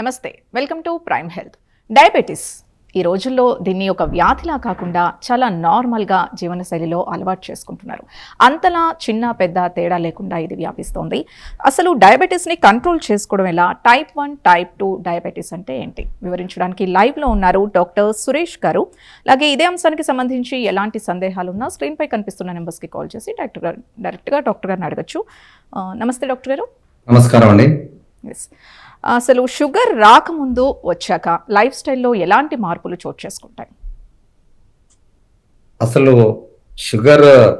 నమస్తే welcome to prime health. Diabetes ఈ రోజుల్లో దీన్ని ఒక వ్యాధిలా కాకుండా చాలా నార్మల్గా జీవనశైలిలో అలవాటు చేసుకుంటున్నారు. అంతలా చిన్న పెద్ద తేడా లేకుండా ఇది వ్యాపిస్తోంది. అసలు డయాబెటీస్ని కంట్రోల్ చేసుకోవడం ఎలా? Type one type two diabetes అంటే ఏంటి? వివరించడానికి లైవ్లో ఉన్నారు డాక్టర్ సురేష్ గారు. అలాగే ఇదే అంశానికి సంబంధించి ఎలాంటి సందేహాలు ఉన్నా స్క్రీన్పై కనిపిస్తున్న నెంబర్స్కి కాల్ చేసి డైరెక్టర్ గారు డైరెక్ట్గా డాక్టర్ గారిని అడగచ్చు. నమస్తే డాక్టర్ గారు. నమస్కారం అండి. ఎస్ అసలు షుగర్ రాకముందు వచ్చాక లైఫ్ స్టైల్లో ఎలాంటి మార్పులు చోటు చేసుకుంటాయి? అసలు షుగర్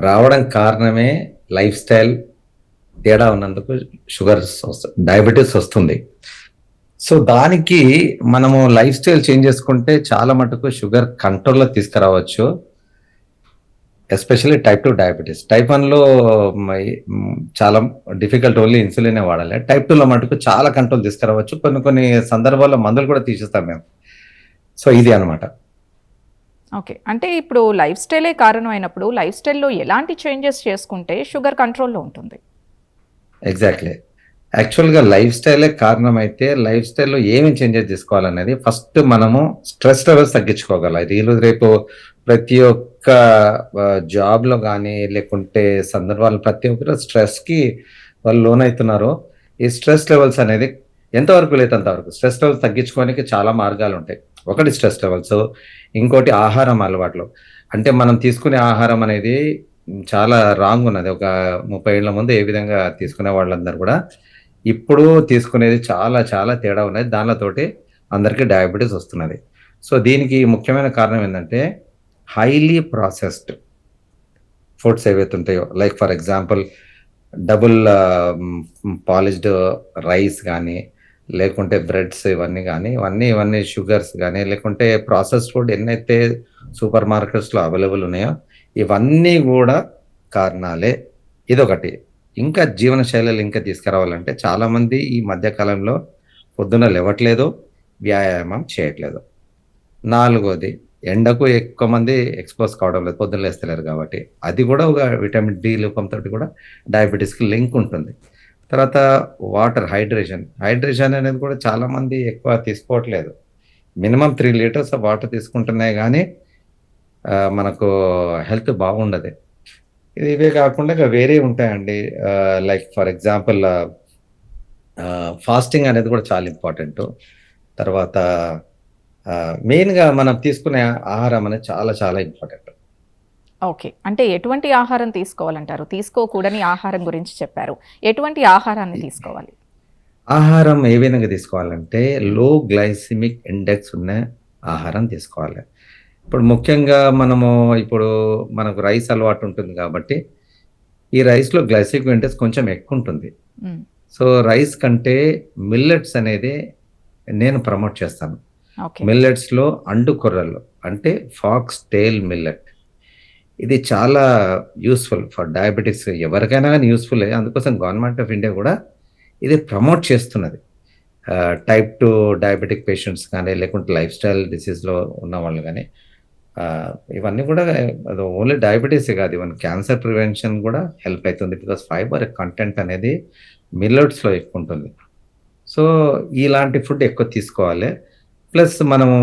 రావడం కారణమే లైఫ్ స్టైల్ తేడా ఉన్నందుకు షుగర్ డయాబెటీస్ వస్తుంది. సో దానికి మనము లైఫ్ స్టైల్ చేంజ్ చేసుకుంటే చాలా మటుకు షుగర్ కంట్రోల్లో తీసుకురావచ్చు. Especially type two diabetes. Type వన్లో చాలా డిఫికల్ట్ ఓన్లీ ఇన్సులిన్ వాడాలి. టైప్ టూలో మటుకు చాలా కంట్రోల్ తీసుకురావచ్చు. కొన్ని కొన్ని సందర్భాల్లో మందులు కూడా తీసేస్తాం మేము. సో ఇది అన్నమాట. ఓకే. అంటే ఇప్పుడు లైఫ్ స్టైలే కారణం అయినప్పుడు లైఫ్ స్టైల్లో ఎలాంటి చేంజెస్ చేసుకుంటే షుగర్ కంట్రోల్లో ఉంటుంది? ఎగ్జాక్ట్లీ యాక్చువల్గా లైఫ్ స్టైలే కారణం అయితే లైఫ్ స్టైల్లో ఏమేమి చేంజెస్ తీసుకోవాలనేది ఫస్ట్ మనము స్ట్రెస్ లెవెల్స్ తగ్గించుకోగలం. ఈరోజు రేపు ప్రతి ఒక్క జాబ్లో కానీ లేకుంటే సందర్భాలు ప్రతి ఒక్కరు స్ట్రెస్కి వాళ్ళు లోన్ అవుతున్నారు ఈ స్ట్రెస్ లెవెల్స్ అనేది ఎంతవరకు లేదు అంతవరకు స్ట్రెస్ లెవెల్స్ తగ్గించుకోవడానికి చాలా మార్గాలు ఉంటాయి ఒకటి స్ట్రెస్ లెవెల్స్ ఇంకోటి ఆహారం అలవాట్లు. అంటే మనం తీసుకునే ఆహారం అనేది చాలా రాంగ్ ఉన్నది. ఒక ముప్పై ఏళ్ళ ముందు ఏ విధంగా తీసుకునే వాళ్ళందరూ కూడా ఇప్పుడు తీసుకునేది చాలా చాలా తేడా ఉన్నది. దానితోటి అందరికీ డయాబెటీస్ వస్తున్నది. సో దీనికి ముఖ్యమైన కారణం ఏంటంటే హైలీ ప్రాసెస్డ్ ఫుడ్స్ ఏవైతే ఉంటాయో like for example double polished rice కానీ లేకుంటే బ్రెడ్స్ ఇవన్నీ కానీ ఇవన్నీ ఇవన్నీ షుగర్స్ కానీ లేకుంటే ప్రాసెస్ ఫుడ్ ఎన్నైతే సూపర్ మార్కెట్స్లో అవైలబుల్ ఉన్నాయో ఇవన్నీ కూడా కారణాలే. ఇదొకటి. ఇంకా జీవనశైలిలో ఇంకా తీసుకురావాలంటే చాలామంది ఈ మధ్యకాలంలో పొద్దున లేవట్లేదు వ్యాయామం చేయట్లేదు. నాలుగోది ఎండకు ఎక్కువ మంది ఎక్స్పోజ్ కావడం లేదు పొద్దున్న లేస్తలేరు కాబట్టి. అది కూడా ఒక విటమిన్ డి లోపంతో కూడా డయాబెటీస్కి లింక్ ఉంటుంది. తర్వాత వాటర్ హైడ్రేషన్. హైడ్రేషన్ అనేది కూడా చాలామంది ఎక్కువ తీసుకోవట్లేదు. Minimum three litres of water తీసుకుంటున్నాయి కానీ మనకు హెల్త్ బాగుండదు. ఇవే కాకుండా ఇంకా వేరే ఉంటాయండి. లైక్ ఫర్ ఎగ్జాంపుల్ ఫాస్టింగ్ అనేది కూడా చాలా ఇంపార్టెంట్. తర్వాత మెయిన్గా మనం తీసుకునే ఆహారం అనేది చాలా చాలా ఇంపార్టెంట్ ఓకే అంటే ఎటువంటి ఆహారం తీసుకోవాలంటారు? తీసుకోకూడని ఆహారం గురించి చెప్పారు. ఎటువంటి ఆహారాన్ని తీసుకోవాలి? ఆహారం ఏ విధంగా తీసుకోవాలంటే లో గ్లైసిమిక్ ఇండెక్స్ ఉన్న ఆహారం తీసుకోవాలి. ఇప్పుడు ముఖ్యంగా మనము ఇప్పుడు మనకు రైస్ అలవాటు ఉంటుంది కాబట్టి ఈ రైస్లో గ్లైసిమిక్ ఇండెక్స్ కొంచెం ఎక్కువ ఉంటుంది. సో రైస్ కంటే మిల్లెట్స్ అనేది నేను ప్రమోట్ చేస్తాను. మిల్లెట్స్లో అండు కొర్రలు అంటే ఫాక్స్ టేల్ మిల్లెట్. ఇది చాలా యూస్ఫుల్ ఫర్ డయాబెటిక్స్ ఎవరికైనా కానీ యూస్ఫుల్. అందుకోసం గవర్నమెంట్ ఆఫ్ ఇండియా కూడా ఇది ప్రమోట్ చేస్తున్నది. టైప్ టూ డయాబెటిక్ పేషెంట్స్ కానీ లేకుంటే లైఫ్ స్టైల్ డిసీజ్లో ఉన్న వాళ్ళు కానీ ఇవన్నీ కూడా అది ఓన్లీ డయాబెటీస్ కాదు. ఇవన్నీ క్యాన్సర్ ప్రివెన్షన్ కూడా హెల్ప్ అవుతుంది. బికాస్ ఫైబర్ కంటెంట్ అనేది మిల్లెట్స్లో ఎక్కువ ఉంటుంది. సో ఇలాంటి ఫుడ్ ఎక్కువ తీసుకోవాలి. ప్లస్ మనము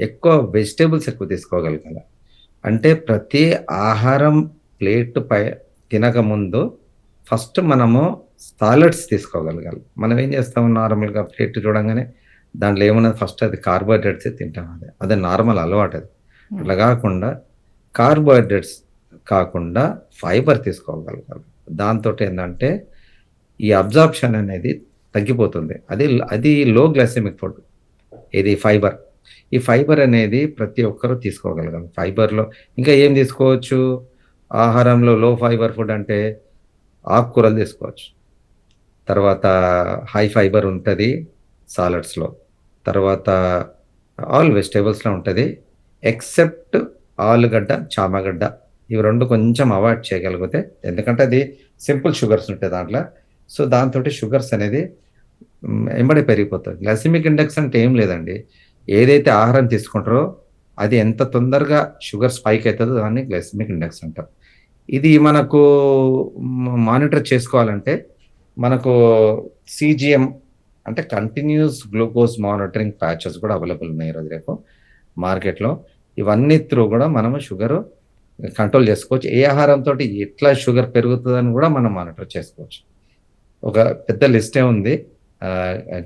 ఎక్కువ వెజిటేబుల్స్ ఎక్కువ తీసుకోగలగాలి. అంటే ప్రతి ఆహారం ప్లేట్ పై తినకముందు ఫస్ట్ మనము సాలడ్స్ తీసుకోగలగాలి. మనం ఏం చేస్తాము నార్మల్గా ప్లేట్ చూడంగానే దాంట్లో ఏమున్నది ఫస్ట్ అది కార్బోహైడ్రేట్స్ తింటాం అది. అదే నార్మల్ అలవాటు అది. అట్లా కాకుండా కార్బోహైడ్రేట్స్ కాకుండా ఫైబర్ తీసుకోగలగాలి. దాంతో ఏంటంటే ఈ అబ్జార్ప్షన్ అనేది తగ్గిపోతుంది. అది అది లో గ్లైసెమిక్ ఫుడ్ ఇది ఫైబర్. ఈ ఫైబర్ అనేది ప్రతి ఒక్కరూ తీసుకోగలగాలి. ఫైబర్లో ఇంకా ఏం తీసుకోవచ్చు? ఆహారంలో లో ఫైబర్ ఫుడ్ అంటే ఆకుకూరలు తీసుకోవచ్చు. తర్వాత హై ఫైబర్ ఉంటుంది సాలడ్స్లో. తర్వాత ఆల్ వెజిటేబుల్స్లో ఉంటుంది. ఎక్సెప్ట్ ఆలుగడ్డ చామగడ్డ ఇవి రెండు కొంచెం అవాయిడ్ చేయగలిగితే ఎందుకంటే అది సింపుల్ షుగర్స్ ఉంటాయి దాంట్లో. సో దాంతో షుగర్స్ అనేది ఎంబడి పెరిగిపోతుంది గ్లాసిమిక్ ఇండెక్స్ అంటే ఏం లేదండి. ఏదైతే ఆహారం తీసుకుంటారో అది ఎంత తొందరగా షుగర్ స్పైక్ అవుతుందో దాన్ని గ్లైసిమిక్ ఇండెక్స్ అంటాం ఇది మనకు మానిటర్ చేసుకోవాలంటే మనకు సిజిఎం అంటే కంటిన్యూస్ గ్లూకోజ్ మానిటరింగ్ ప్యాచెస్ కూడా అవైలబుల్ ఉన్నాయి ఈరోజు రేపు మార్కెట్లో. ఇవన్నీ త్రూ కూడా మనము షుగర్ కంట్రోల్ చేసుకోవచ్చు. ఏ ఆహారంతో ఎట్లా షుగర్ పెరుగుతుందని కూడా మనం మానిటర్ చేసుకోవచ్చు. ఒక పెద్ద లిస్టే ఉంది.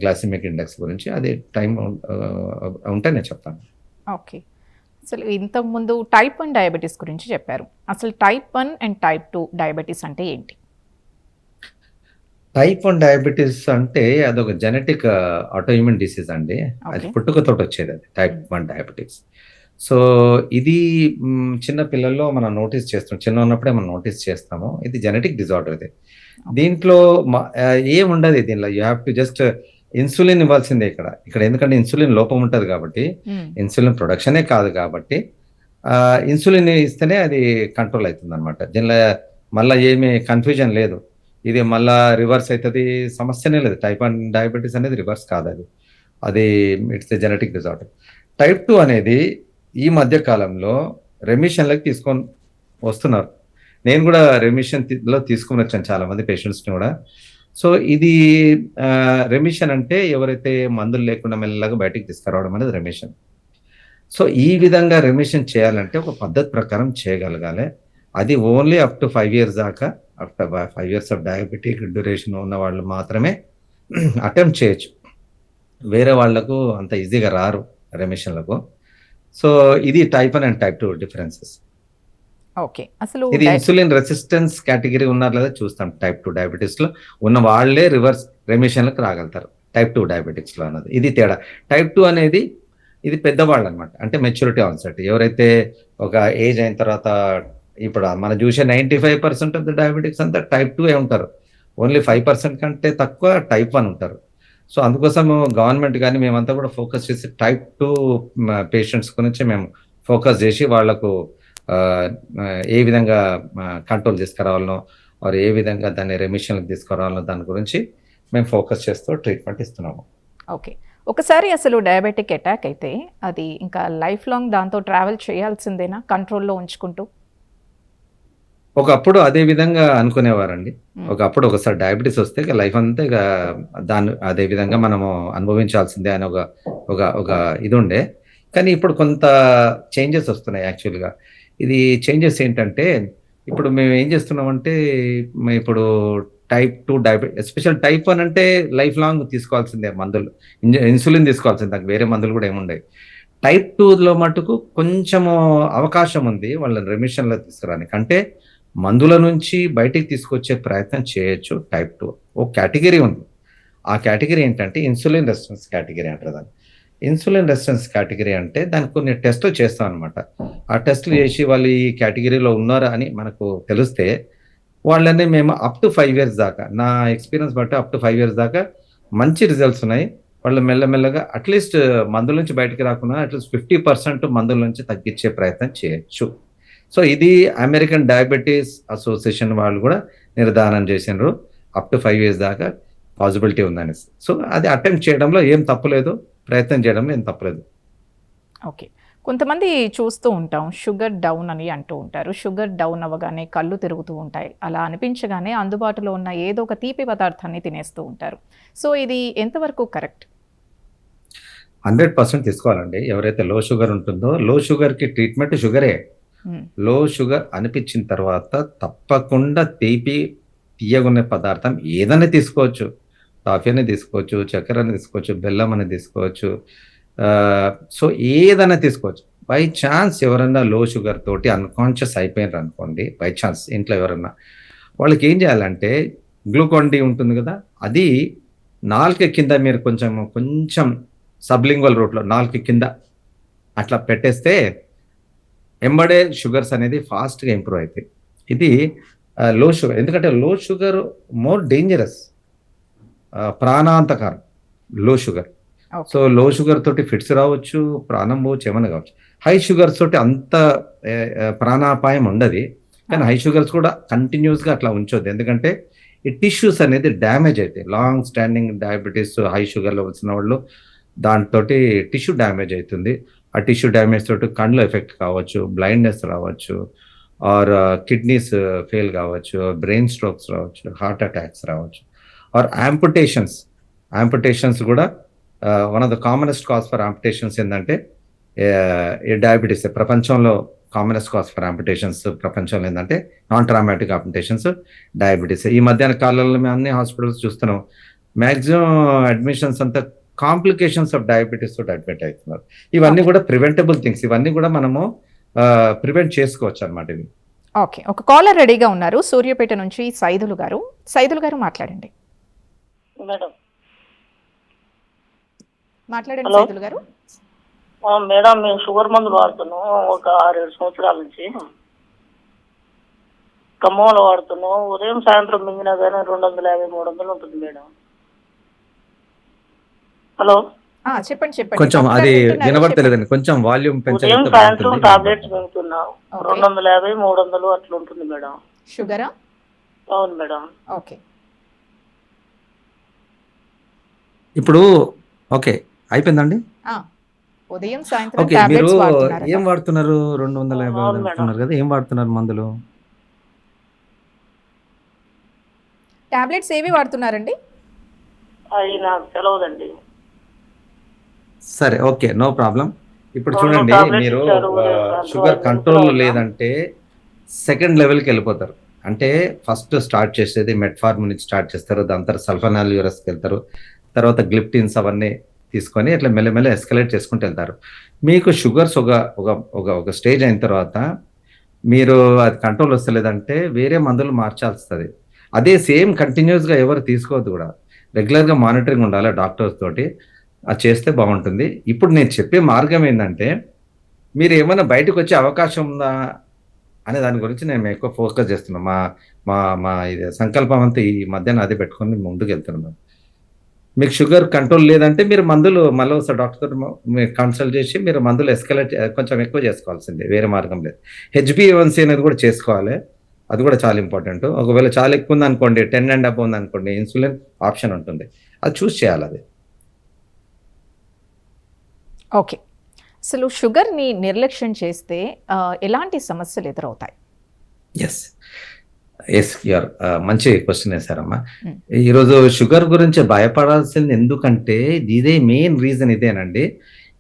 గ్లాసిమిక్ ఇండెక్స్ గురించి అది టైం ఉంటే నేను చెప్తాను. ఓకే. అసలు ఇంతకుముందు టైప్ వన్ డయాబెటీస్ గురించి చెప్పారు. అసలు type one and type two diabetes అంటే ఏంటి? టైప్ వన్ డయాబెటీస్ అంటే అదొక జెనెటిక్ ఆటోఇమ్యూన్ డిసీజ్ అండి. అది Okay. పుట్టుకతోటి వచ్చేది అది టైప్ వన్ డయాబెటీస్. సో ఇది చిన్న పిల్లల్లో మనం నోటీస్ చేస్తాం చిన్న ఉన్నప్పుడే మనం నోటీస్ చేస్తాము. ఇది జెనెటిక్ డిజార్డర్ ఇది. దీంట్లో ఏం ఉండదు దీనిలో. You have to just insulin ఇవ్వాల్సిందే ఇక్కడ. ఇక్కడ ఎందుకంటే ఇన్సులిన్ లోపం ఉంటుంది కాబట్టి మ్మ్. ఇన్సులిన్ ప్రొడక్షనే కాదు కాబట్టి ఇన్సులిన్ ఇస్తేనే అది కంట్రోల్ అవుతుంది అనమాట దీనిలో మళ్ళీ ఏమీ కన్ఫ్యూజన్ లేదు. ఇది మళ్ళా రివర్స్ అవుతుంది సమస్యనే లేదు. టైప్ వన్ డయాబెటీస్ అనేది రివర్స్ కాదు అది అది it's genetic disorder type two అనేది ఈ మధ్య కాలంలో రెమిషన్లకు తీసుకొని వస్తున్నారు. నేను కూడా రెమిషన్లో తీసుకుని వచ్చాను చాలా మంది పేషెంట్స్ని కూడా. సో ఇది రెమిషన్ అంటే ఎవరైతే మందులు లేకుండా మెల్లగా బయటికి తీసుకురావడం అనేది రెమిషన్ సో ఈ విధంగా రెమిషన్ చేయాలంటే ఒక పద్ధతి ప్రకారం చేయగలగాలి. అది only up to five years దాకా after five years of diabetic duration ఉన్న వాళ్ళు మాత్రమే అటెంప్ట్ చేయొచ్చు. వేరే వాళ్ళకు అంత ఈజీగా రారు రెమిషన్లకు సో ఇది type one and type two differences okay. అసలు ఇది ఇన్సులిన్ రెసిస్టెన్స్ కేటగిరీ ఉన్నారు లేదా చూస్తాం. టైప్ టూ డయాబెటీస్లో ఉన్న వాళ్ళే రివర్స్ రెమిషన్లకు రాగలుగుతారు. టైప్ టూ డయాబెటిక్స్లో అన్నది. ఇది తేడా. టైప్ టూ అనేది ఇది పెద్దవాళ్ళు అనమాట అంటే మెచ్యూరిటీ ఆన్సెట్ ఎవరైతే ఒక ఏజ్ అయిన తర్వాత ఇప్పుడు మనం చూసే ninety five percent of the diabetics అంతా టైప్ టూ ఏ ఉంటారు. ఓన్లీ ఫైవ్ పర్సెంట్ కంటే తక్కువ టైప్ వన్ ఉంటారు. సో అందుకోసం గవర్నమెంట్ కానీ మేమంతా కూడా ఫోకస్ చేసి టైప్ టూ పేషెంట్స్ గురించి మేము ఫోకస్ చేసి వాళ్ళకు ఏ విధంగా కంట్రోల్ తీసుకురావాలనో వారు ఏ విధంగా దాన్ని రెమిషన్కి తీసుకురావాలనో దాని గురించి మేము ఫోకస్ చేస్తూ ట్రీట్మెంట్ ఇస్తున్నాము. ఓకే. ఒకసారి అసలు డయాబెటిక్ అటాక్ అయితే అది ఇంకా లైఫ్ లాంగ్ దాంతో ట్రావెల్ చేయాల్సిందేనా కంట్రోల్లో ఉంచుకుంటూ? ఒకప్పుడు అదే విధంగా అనుకునేవారండి. ఒకప్పుడు ఒకసారి డయాబెటీస్ వస్తే ఇక లైఫ్ అంతా ఇక దాన్ని అదే విధంగా మనము అనుభవించాల్సిందే అని ఒక ఒక ఒక ఇది ఉండే. కానీ ఇప్పుడు కొంత చేంజెస్ వస్తున్నాయి యాక్చువల్గా ఇది చేంజెస్ ఏంటంటే ఇప్పుడు మేము ఏం చేస్తున్నామంటే ఇప్పుడు type two diabetes especial type one అంటే లైఫ్ లాంగ్ తీసుకోవాల్సిందే మందులు. ఇన్సులిన్ తీసుకోవాల్సిందే దానికి వేరే మందులు కూడా ఏముండవు టైప్ టూలో మటుకు కొంచెము అవకాశం ఉంది వాళ్ళని రెమిషన్లో తీసుకురానికి. అంటే మందుల నుంచి బయటికి తీసుకొచ్చే ప్రయత్నం చేయొచ్చు టైప్ టూ ఓ కేటగిరీ ఉంది. ఆ కేటగిరీ ఏంటంటే ఇన్సులిన్ రెసిస్టెన్స్ కేటగిరీ అంటారు దాన్ని. ఇన్సులిన్ రెసిస్టెన్స్ కేటగిరీ అంటే దానికి కొన్ని టెస్టులు చేస్తాం అనమాట ఆ టెస్టులు చేసి వాళ్ళు ఈ కేటగిరీలో ఉన్నారా అని మనకు తెలిస్తే వాళ్ళని మేము అప్ టు ఫైవ్ ఇయర్స్ దాకా నా ఎక్స్పీరియన్స్ బట్టి అప్ టు ఫైవ్ ఇయర్స్ దాకా మంచి రిజల్ట్స్ ఉన్నాయి. వాళ్ళు మెల్లమెల్లగా అట్లీస్ట్ మందుల నుంచి బయటకు రాకుండా అట్లీస్ట్ ఫిఫ్టీ పర్సెంట్ మందుల నుంచి తగ్గించే ప్రయత్నం చేయొచ్చు. సో ఇది అమెరికన్ డయాబెటీస్ అసోసియేషన్ వాళ్ళు కూడా నిర్ధారణ చేసినారు. అప్ టు ఫైవ్ ఇయర్స్ దాకా పాసిబిలిటీ ఉందనేసి. సో అది అటెంప్ట్ చేయడంలో ఏం తప్పులేదు ప్రయత్నం చేయడంలో ఏం తప్పులేదు. ఓకే. కొంతమంది చూస్తూ ఉంటాం షుగర్ డౌన్ అని అంటూ ఉంటారు. షుగర్ డౌన్ అవ్వగానే కళ్ళు తిరుగుతూ ఉంటాయి. అలా అనిపించగానే అందుబాటులో ఉన్న ఏదో ఒక తీపి పదార్థాన్ని తినేస్తూ ఉంటారు. సో ఇది ఎంతవరకు కరెక్ట్? హండ్రెడ్ పర్సెంట్ తీసుకోవాలండి. ఎవరైతే లో షుగర్ ఉంటుందో లో షుగర్కి ట్రీట్మెంట్ షుగరే. లో షుగర్ అనిపించిన తర్వాత తప్పకుండా తీపి తీయగునే పదార్థం ఏదైనా తీసుకోవచ్చు. కాఫీ తీసుకోవచ్చు చక్కెర తీసుకోవచ్చు బెల్లం అని తీసుకోవచ్చు సో ఏదైనా తీసుకోవచ్చు. బై ఛాన్స్ ఎవరన్నా లో షుగర్ తోటి అన్కాన్షియస్ అయిపోయినారు అనుకోండి బై ఛాన్స్ ఇంట్లో ఎవరన్నా వాళ్ళకి ఏం చేయాలంటే గ్లూకాన్ డి ఉంటుంది కదా అది నాలుక కింద మీరు కొంచెం కొంచెం సబ్లింగ్వల్ రూట్లో నాలుక కింద అట్లా పెట్టేస్తే ఎంబడే షుగర్స్ అనేది ఫాస్ట్గా ఇంప్రూవ్ అవుతాయి. ఇది లో షుగర్ ఎందుకంటే లో sugar more dangerous. ప్రాణాంతకారం low sugar so low sugar తోటి ఫిట్స్ రావచ్చు ప్రాణం పోవచ్చు ఏమైనా కావచ్చు. హై షుగర్స్ తోటి అంత ప్రాణాపాయం ఉండదు. కానీ హై షుగర్స్ కూడా continuous గా అట్లా ఉంచొద్దు. ఎందుకంటే ఈ టిష్యూస్ అనేది డ్యామేజ్ అవుతాయి long standing diabetes high sugar levels ఉన్న వాళ్ళు దాంతో టిష్యూ డ్యామేజ్ అవుతుంది. ఆ టిష్యూ డ్యామేజ్ తోటి కళ్ళు ఎఫెక్ట్ కావచ్చు బ్లైండ్నెస్ రావచ్చు ఆర్ కిడ్నీస్ ఫెయిల్ కావచ్చు బ్రెయిన్ స్ట్రోక్స్ రావచ్చు హార్ట్ అటాక్స్ రావచ్చు. ఆర్ యాంపుటేషన్స్ ఆంపిటేషన్స్ కూడా one of the commonest cause for amputations ఏంటంటే డయాబెటీస్ ప్రపంచంలో కామనెస్ట్ కాజ్ ఫర్ ఆంపిటేషన్స్ ప్రపంచంలో ఏంటంటే నాన్ ట్రామాటిక్ ఆంపిటేషన్స్ డయాబెటీస్ ఈ మధ్యాహ్న కాలంలో మేము అన్ని హాస్పిటల్స్ చూస్తున్నాం. మ్యాక్సిమం అడ్మిషన్స్ అంతా కాంప్లికేషన్స్ ఆఫ్ డయాబెటీస్ తోటి అడ్మిట్ అవుతున్నారు. ఇవన్నీ కూడా ప్రివెంటబుల్ థింగ్స్ ఇవన్నీ కూడా మనము ప్రివెంట్ చేసుకోవచ్చు అనమాట ఇవి. ఓకే ఒక కాలర్ రెడీగా ఉన్నారు. సూర్యాపేట నుంచి సైదులు గారు. సైదులు గారు మాట్లాడండి. మేడం. మాట్లాడండి హలో. సైదులు గారు. ఆ, మేడం మేము షుగర్ మందులు వాడుతున్నాం. ఒక ఆరేడు సంవత్సరాల నుంచి. ఖమ్మంలో వాడుతున్నాం. ఉదయం సాయంత్రం మింగినా కానీ రెండు వందల యాభై మూడు వందలు ఉంటుంది మేడం. హలో? ఆ, చెప్పండి చెప్పండి. కొంచెం అది? వినబడతలేదండి. వాల్యూమ్ ఉదయం సాయంత్రం. టాబ్లెట్స్ మింగుతున్నాం. రెండు వందల యాభై మూడు వందలు అట్లా ఉంటుంది మేడం. షుగరా? అవును మేడం. ఓకే. ఇప్పుడు ఓకే అయిపోయిందండి? ఆ, ఉదయం సాయంత్రం ఓకే మీరు టాబ్లెట్స్ వాడుతున్నారు ఏం వాడుతున్నారు? రెండు వందల యాభై. వాడుతున్నారు కదా ఏం వాడుతున్నారు మందులు? టాబ్లెట్స్ ఏవి వాడుతున్నారండి? అవి నాకు తెలియదండి సరే ఓకే నో ప్రాబ్లం. ఇప్పుడు చూడండి మీరు షుగర్ కంట్రోల్ లేదంటే సెకండ్ లెవెల్కి వెళ్ళిపోతారు. అంటే ఫస్ట్ స్టార్ట్ చేసేది మెట్ఫార్మ్ నుంచి స్టార్ట్ చేస్తారు దాని తర్వాత సల్ఫనాల్ యూరస్కి వెళ్తారు. తర్వాత గ్లిప్టిన్స్ అవన్నీ తీసుకొని ఇట్లా మెల్లమెల్ల ఎస్కలేట్ చేసుకుంటూ వెళ్తారు. మీకు షుగర్స్ ఒక ఒక ఒక ఒక స్టేజ్ అయిన తర్వాత మీరు అది కంట్రోల్ వస్తలేదంటే వేరే మందులు మార్చాల్సి వస్తుంది అదే సేమ్ కంటిన్యూస్గా ఎవరు తీసుకోవద్దు కూడా. రెగ్యులర్గా మానిటరింగ్ ఉండాలి డాక్టర్స్ తోటి. అది చేస్తే బాగుంటుంది. ఇప్పుడు నేను చెప్పే మార్గం ఏంటంటే మీరు ఏమైనా బయటకు వచ్చే అవకాశం ఉందా అనే దాని గురించి నేను ఎక్కువ ఫోకస్ చేస్తున్నాను మా మా మా ఇది సంకల్పం అంతా ఈ మధ్యాహ్నం అదే పెట్టుకొని ముందుకు వెళ్తున్నాం మీకు షుగర్ కంట్రోల్ లేదంటే మీరు మందులు మళ్ళీ ఒకసారి డాక్టర్ మీరు కన్సల్ట్ చేసి మీరు మందులు ఎస్కలేట్ కొంచెం ఎక్కువ చేసుకోవాల్సిందే వేరే మార్గం లేదు. హెచ్బిఏవన్సీ అనేది కూడా చేసుకోవాలి. అది కూడా చాలా ఇంపార్టెంట్ ఒకవేళ చాలా ఎక్కువ ఉంది అనుకోండి టెన్ అండ్ అప్ ఉంది అనుకోండి ఇన్సులిన్ ఆప్షన్ ఉంటుంది. అది చూస్ చేయాలి అది. ఓకే అసలు షుగర్ని నిర్లక్ష్యం చేస్తే ఎలాంటి సమస్యలు ఎదురవుతాయి? ఎస్ ఎస్ యూఆర్ మంచి క్వశ్చన్ వేశారమ్మా. ఈరోజు షుగర్ గురించి భయపడాల్సింది ఎందుకంటే ఇదే మెయిన్ రీజన్ ఇదేనండి.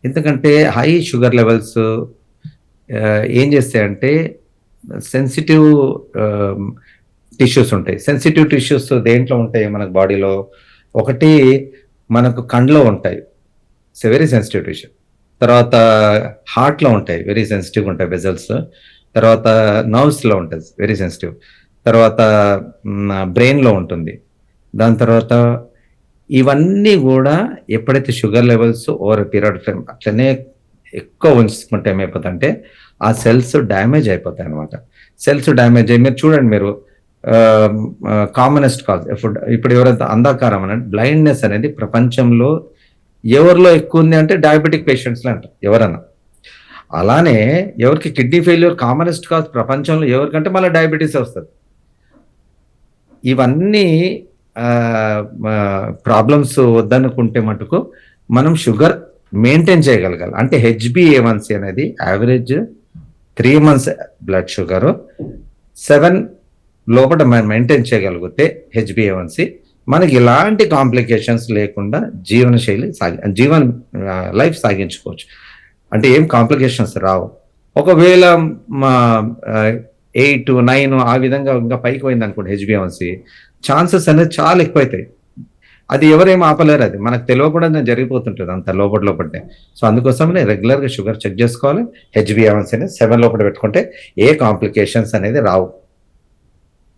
ఎందుకంటే హై షుగర్ లెవెల్స్ ఏం చేస్తాయంటే సెన్సిటివ్ టిష్యూస్ ఉంటాయి. సెన్సిటివ్ టిష్యూస్ దేంట్లో ఉంటాయి మనకు బాడీలో ఒకటి మనకు కండ్లో ఉంటాయి. వెరీ సెన్సిటివ్ టిష్యూ తర్వాత హార్ట్లో ఉంటాయి. వెరీ సెన్సిటివ్ ఉంటాయి వెజల్స్ తర్వాత నర్వ్స్లో ఉంటుంది వెరీ సెన్సిటివ్ తర్వాత బ్రెయిన్లో ఉంటుంది. దాని తర్వాత ఇవన్నీ కూడా ఎప్పుడైతే sugar levels over period time అట్లనే ఎక్కువ ఉంచుకుంటే ఏమైపోతుందంటే ఆ సెల్స్ డ్యామేజ్ అయిపోతాయి అనమాట సెల్స్ డ్యామేజ్ అయ్యి మీరు చూడండి మీరు కామనెస్ట్ కాజ్ ఇప్పుడు ఇప్పుడు ఎవరైతే అంధకారం అనేది బ్లైండ్నెస్ అనేది ప్రపంచంలో ఎవరిలో ఎక్కువ ఉంది అంటే డయాబెటిక్ పేషెంట్స్లో అంటారు ఎవరన్నా. అలానే ఎవరికి కిడ్నీ ఫెయిల్యూర్ కామనెస్ట్ కాజ్ ప్రపంచంలో ఎవరికంటే మళ్ళీ డయాబెటీస్ వస్తుంది. ఇవన్నీ ప్రాబ్లమ్స్ వద్దనుకుంటే మటుకు మనం షుగర్ మెయింటైన్ చేయగలగాలి. అంటే హెచ్బిఏవన్సీ అనేది average three months blood sugar seven లోపల మనం మెయింటైన్ చేయగలిగితే హెచ్బిఏవన్సీ మనకి ఎలాంటి కాంప్లికేషన్స్ లేకుండా జీవనశైలి సాగి జీవన లైఫ్ సాగించుకోవచ్చు. అంటే ఏం కాంప్లికేషన్స్ రావు. ఒకవేళ మా ఎయిట్ నైన్ ఆ విధంగా ఇంకా పైకి పోయింది అనుకోండి హెచ్బిఎంసి ఛాన్సెస్ అనేది చాలా ఎక్కువ అవుతాయి అది ఎవరేం ఆపలేరు అది. మనకు తెలియకుండా జరిగిపోతుంటుంది అంత లోపల లోపలనే సో అందుకోసమే రెగ్యులర్గా షుగర్ చెక్ చేసుకోవాలి. హెచ్బిఎంసి అనేది సెవెన్ లోపల పెట్టుకుంటే ఏ కాంప్లికేషన్స్ అనేది రావు.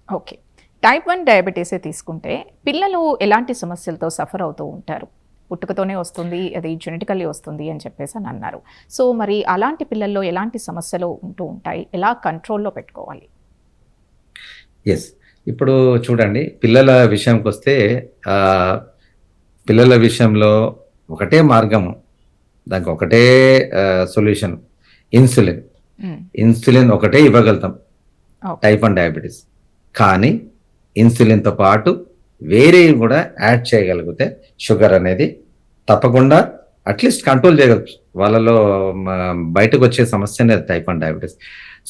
ఓకే. టైప్ వన్ డయాబెటీసే తీసుకుంటే పిల్లలు ఎలాంటి సమస్యలతో సఫర్ అవుతూ ఉంటారు? పుట్టుకతోనే వస్తుంది అది జెనెటికల్లీ వస్తుంది అని చెప్పేసి అని అన్నారు. సో మరి అలాంటి పిల్లల్లో ఎలాంటి సమస్యలు ఉంటూ ఉంటాయి? ఎలా కంట్రోల్లో పెట్టుకోవాలి? ఎస్ ఇప్పుడు చూడండి పిల్లల విషయంకి వస్తే పిల్లల విషయంలో ఒకటే మార్గము దానికి ఒకటే సొల్యూషన్ ఇన్సులిన్. ఇన్సులిన్ ఒకటే ఇవ్వగలుగుతాం. Type one diabetes. కానీ ఇన్సులిన్తో పాటు వేరేవి కూడా యాడ్ చేయగలిగితే షుగర్ అనేది తప్పకుండా అట్లీస్ట్ కంట్రోల్ చేయగలచ్చు వాళ్ళలో బయటకు వచ్చే సమస్య అనేది టైప్ వన్ డయాబెటీస్.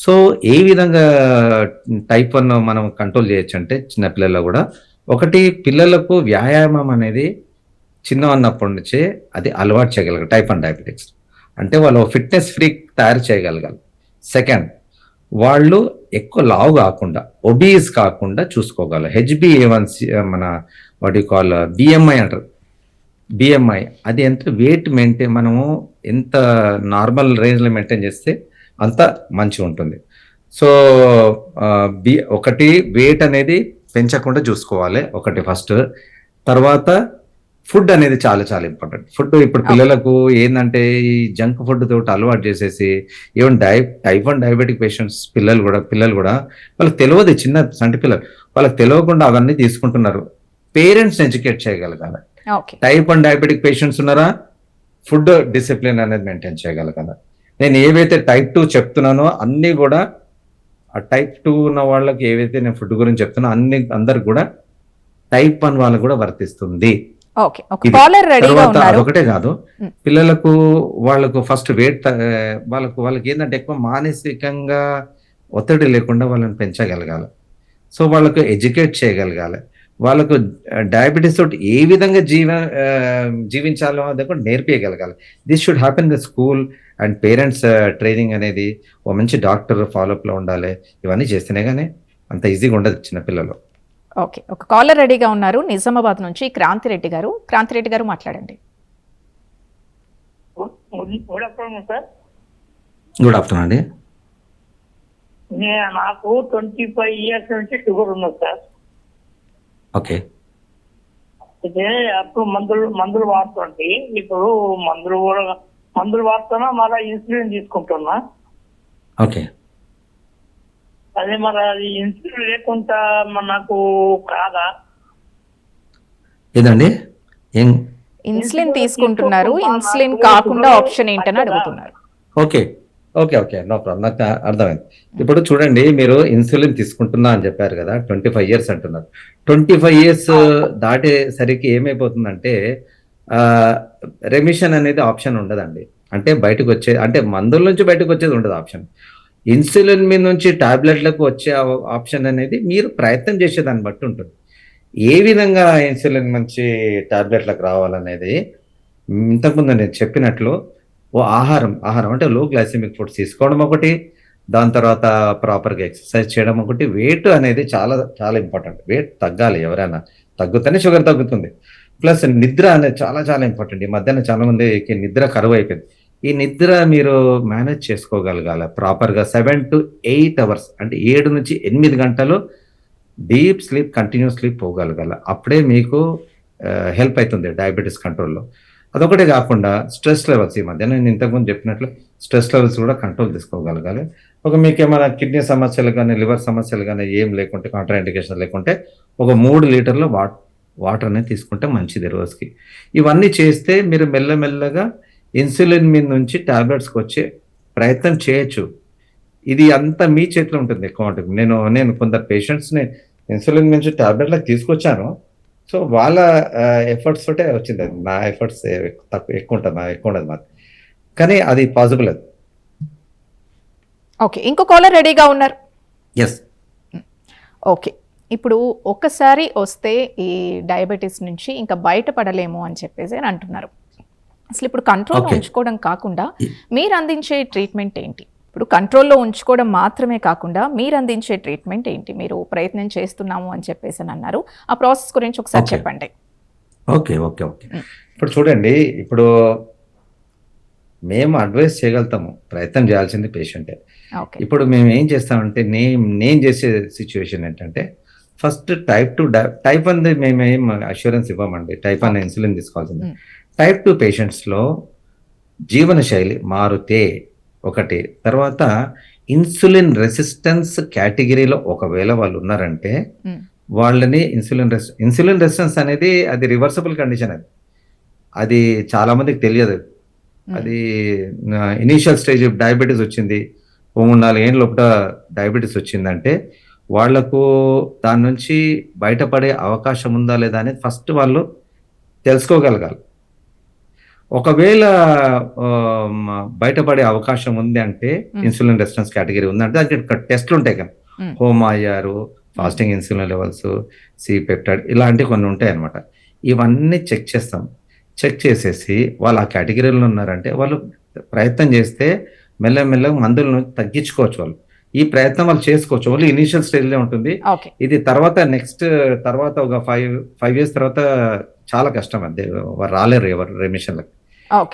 సో ఏ విధంగా టైప్ వన్ మనం కంట్రోల్ చేయొచ్చు అంటే చిన్నపిల్లల్లో కూడా ఒకటి పిల్లలకు వ్యాయామం అనేది చిన్న ఉన్నప్పటి నుంచే అది అలవాటు చేయగలగాలి టైప్ వన్ డయాబెటిక్స్ అంటే వాళ్ళు ఫిట్నెస్ ఫ్రీ తయారు చేయగలగాలి. సెకండ్ వాళ్ళు ఎక్కువ లావు కాకుండా ఒబీస్ కాకుండా చూసుకోగలరు. హెచ్బిఏ ఏవన్సి మన వాటి కాల్ బిఎంఐ అంటారు. బిఎంఐ అది ఎంత వెయిట్ మెయింటైన్ మనము ఎంత నార్మల్ రేంజ్లో మెయింటైన్ చేస్తే అంత మంచిగా ఉంటుంది. సో బి ఒకటి వెయిట్ అనేది పెంచకుండా చూసుకోవాలి ఒకటి ఫస్ట్ తర్వాత ఫుడ్ అనేది చాలా చాలా ఇంపార్టెంట్. ఫుడ్ ఇప్పుడు పిల్లలకు ఏంటంటే ఈ జంక్ ఫుడ్ తోటి అలవాటు చేసేసి even die type one diabetic patients పిల్లలు కూడా పిల్లలు కూడా వాళ్ళకి తెలియదు చిన్న సంటి పిల్లలు. వాళ్ళకి తెలియకుండా అవన్నీ తీసుకుంటున్నారు. పేరెంట్స్ ఎడ్యుకేట్ చేయగలగాలి. టైప్ వన్ డయాబెటిక్ పేషెంట్స్ ఉన్నారా? ఫుడ్ డిసిప్లిన్ అనేది మెయింటైన్ చేయగలగాలి. నేను ఏవైతే టైప్ టూ చెప్తున్నానో అన్నీ కూడా ఆ టైప్ టూ ఉన్న వాళ్ళకి ఏవైతే నేను ఫుడ్ గురించి చెప్తున్నా అన్ని అందరికి కూడా టైప్ వన్ వాళ్ళకు కూడా వర్తిస్తుంది. ఓకే ఒక ఇది. కాలర్ రెడీగా తర్వాత ఉన్నారు. అదొకటే కాదు. పిల్లలకు వాళ్ళకు ఫస్ట్ వెయిట్ వాళ్ళకు వాళ్ళకి ఏంటంటే ఎక్కువ మానసికంగా ఒత్తిడి లేకుండా వాళ్ళని పెంచగలగాలి. సో వాళ్ళకు ఎడ్యుకేట్ చేయగలగాలి. వాళ్ళకు డయాబెటీస్ తోటి ఏ విధంగా జీవ జీవించాలో అది కూడా నేర్పించగలగాలి this should happen the school and parents training అనేది ఓ మంచి డాక్టర్ ఫాలోఅప్లో ఉండాలి. ఇవన్నీ చేస్తేనే కానీ అంత ఈజీగా ఉండదు చిన్నపిల్లలు. ఓకే. ఒక కాలర్ రెడీగా ఉన్నారు నిజామాబాద్ నుంచి క్రాంతిరెడ్డి గారు. క్రాంతిరెడ్డి గారు మాట్లాడండి. Good afternoon sir. Good afternoon అండి. నాకు ట్వంటీ ఫైవ్ ఇయర్స్ నుంచి షుగర్ ఉన్నది సార్. ఓకే. అయితే అప్పుడు మందులు మందులు వాడుతుంటే ఇప్పుడు మందులు కూడా మందులు వాడుతున్నా మళ్ళీ ఇన్సులిన్ తీసుకుంటున్నా. ఓకే. అదే మరి అది ఇన్సులిన్ లేకుండా మరి నాకు కాదా? ఏదండి? ఏం? ఇన్సులిన్ తీసుకుంటున్నారు. ఇన్సులిన్ కాకుండా ఆప్షన్ ఏంటని అడుగుతున్నారు. Okay. Okay okay. No problem. నాకు అర్థమైంది. ఇప్పుడు చూడండి మీరు ఇన్సులిన్ తీసుకుంటున్నా అని చెప్పారు కదా ట్వంటీ ఫైవ్ ఇయర్స్ అంటున్నారు. ట్వంటీ ఫైవ్ ఇయర్స్ దాటేసరికి ఏమైపోతుందంటే రెమిషన్ అనేది ఆప్షన్ ఉండదండి. అంటే బయటకు వచ్చే అంటే మందుల నుంచి బయటకు వచ్చేది ఉండదు ఆప్షన్. ఇన్సులిన్ మీద నుంచి టాబ్లెట్లకు వచ్చే ఆప్షన్ అనేది మీరు ప్రయత్నం చేసేదాన్ని బట్టి ఉంటుంది. ఏ విధంగా ఇన్సులిన్ నుంచి టాబ్లెట్లకు రావాలనేది ఇంతకుముందు నేను చెప్పినట్లు ఓ ఆహారం ఆహారం అంటే లో గ్లైసెమిక్ ఫుడ్స్ తీసుకోవడం ఒకటి దాని తర్వాత ప్రాపర్గా ఎక్సర్సైజ్ చేయడం ఒకటి. వెయిట్ అనేది చాలా చాలా ఇంపార్టెంట్. వెయిట్ తగ్గాలి ఎవరైనా. తగ్గుతూనే షుగర్ తగ్గుతుంది. ప్లస్ నిద్ర అనేది చాలా చాలా ఇంపార్టెంట్. ఈ మధ్యాహ్నం చాలా మందికి నిద్ర కరువు అయిపోయింది. ఈ నిద్ర మీరు మేనేజ్ చేసుకోగలగాలి. ప్రాపర్గా సెవెన్ టు ఎయిట్ అవర్స్ అంటే ఏడు నుంచి ఎనిమిది గంటలు డీప్ స్లీప్ కంటిన్యూస్ స్లీప్ పోగలగాలి. అప్పుడే మీకు హెల్ప్ అవుతుంది డయాబెటీస్ కంట్రోల్లో అదొకటే కాకుండా స్ట్రెస్ లెవెల్స్ ఈ మధ్య నేను ఇంతకుముందు చెప్పినట్లు స్ట్రెస్ లెవెల్స్ కూడా కంట్రోల్ తీసుకోగలగాలి. ఒక మీకు ఏమైనా కిడ్నీ సమస్యలు కానీ లివర్ సమస్యలు కానీ ఏం లేకుంటే కాంట్రాఇండికేషన్ లేకుంటే ఒక మూడు లీటర్లు వాటర్ వాటర్ అనేది తీసుకుంటే మంచిది రోజుకి. ఇవన్నీ చేస్తే మీరు మెల్లమెల్లగా ఇన్సులిన్ మీద నుంచి టాబ్లెట్స్కి వచ్చే ప్రయత్నం చేయొచ్చు. ఇది అంతా మీ చేతిలో ఉంటుంది ఎక్కువ నేను నేను కొందరు పేషెంట్స్ని ఇన్సులిన్ నుంచి టాబ్లెట్లకు తీసుకొచ్చాను. సో వాళ్ళ ఎఫర్ట్స్ తోటే వచ్చింది. అది నా ఎఫర్ట్స్ తక్కువ ఎక్కువ ఉంటుంది నా ఎక్కువ ఉండదు మాకు. కానీ అది పాసిబుల్ అది ఓకే. ఇంకో కాలర్ రెడీగా ఉన్నారు. Yes okay. ఇప్పుడు ఒక్కసారి వస్తే ఈ డయాబెటీస్ నుంచి ఇంకా బయటపడలేము అని చెప్పేసి అని అంటున్నారు. అసలు ఇప్పుడు కంట్రోల్లో Okay. ఉంచుకోవడం కాకుండా మీరు అందించే ట్రీట్మెంట్ ఏంటి? ఇప్పుడు కంట్రోల్లో ఉంచుకోవడం మాత్రమే కాకుండా మీరు అందించే ట్రీట్మెంట్ ఏంటి? మీరు ప్రయత్నం చేస్తున్నాము అని చెప్పేసి అని అన్నారు. ఆ ప్రాసెస్ గురించి ఒకసారి. చెప్పండి. Okay okay okay. ఇప్పుడు చూడండి ఇప్పుడు మేము అడ్వైస్ చేయగలుగుతాము. ప్రయత్నం చేయాల్సింది పేషెంటే ఓకే. ఇప్పుడు మేము ఏం చేస్తామంటే నేను నేను చేసే సిచ్యువేషన్ ఏంటంటే first type two type one మేము ఏం అష్యూరెన్స్ ఇవ్వమండి టైప్ వన్ ఇన్సులిన్ తీసుకోవాల్సింది. టైప్ టూ పేషెంట్స్లో జీవనశైలి మారుతే ఒకటి. తర్వాత ఇన్సులిన్ రెసిస్టెన్స్ కేటగిరీలో ఒకవేళ వాళ్ళు ఉన్నారంటే. వాళ్ళని ఇన్సులిన్ రెస్ ఇన్సులిన్ రెసిస్టెన్స్ అనేది అది రివర్సబుల్ కండిషన్ అది. అది చాలా మందికి తెలియదు అది ఇనీషియల్ స్టేజ్ డయాబెటీస్ వచ్చింది. ఓ మూడు నాలుగు ఏళ్ళ లోపల డయాబెటీస్ వచ్చిందంటే వాళ్ళకు దాని నుంచి బయటపడే అవకాశం ఉందా లేదా అనేది ఫస్ట్ వాళ్ళు తెలుసుకోగలగాలి. ఒకవేళ బయటపడే అవకాశం ఉంది అంటే. ఇన్సులిన్ రెసిస్టెన్స్ కేటగిరీ ఉందంటే దానికి టెస్ట్లు ఉంటాయి కదా. HOMA IR fasting insulin levels C peptide ఇలాంటివి కొన్ని ఉంటాయి అన్నమాట. ఇవన్నీ చెక్ చేస్తాం. చెక్ చేసేసి వాళ్ళు ఆ కేటగిరీలో ఉన్నారంటే వాళ్ళు ప్రయత్నం చేస్తే మెల్లమెల్లగా మందులను తగ్గించుకోవచ్చు వాళ్ళు. ఈ ప్రయత్నం వాళ్ళు చేసుకోవచ్చు. ఓన్లీ ఇనిషియల్ స్టేజ్లో ఉంటుంది. ఇది తర్వాత నెక్స్ట్ తర్వాత ఒక ఫైవ్ ఫైవ్ ఇయర్స్ తర్వాత చాలా కష్టం. అంతే వారు రాలేరు ఎవరు రెమిషన్లకు ఓకే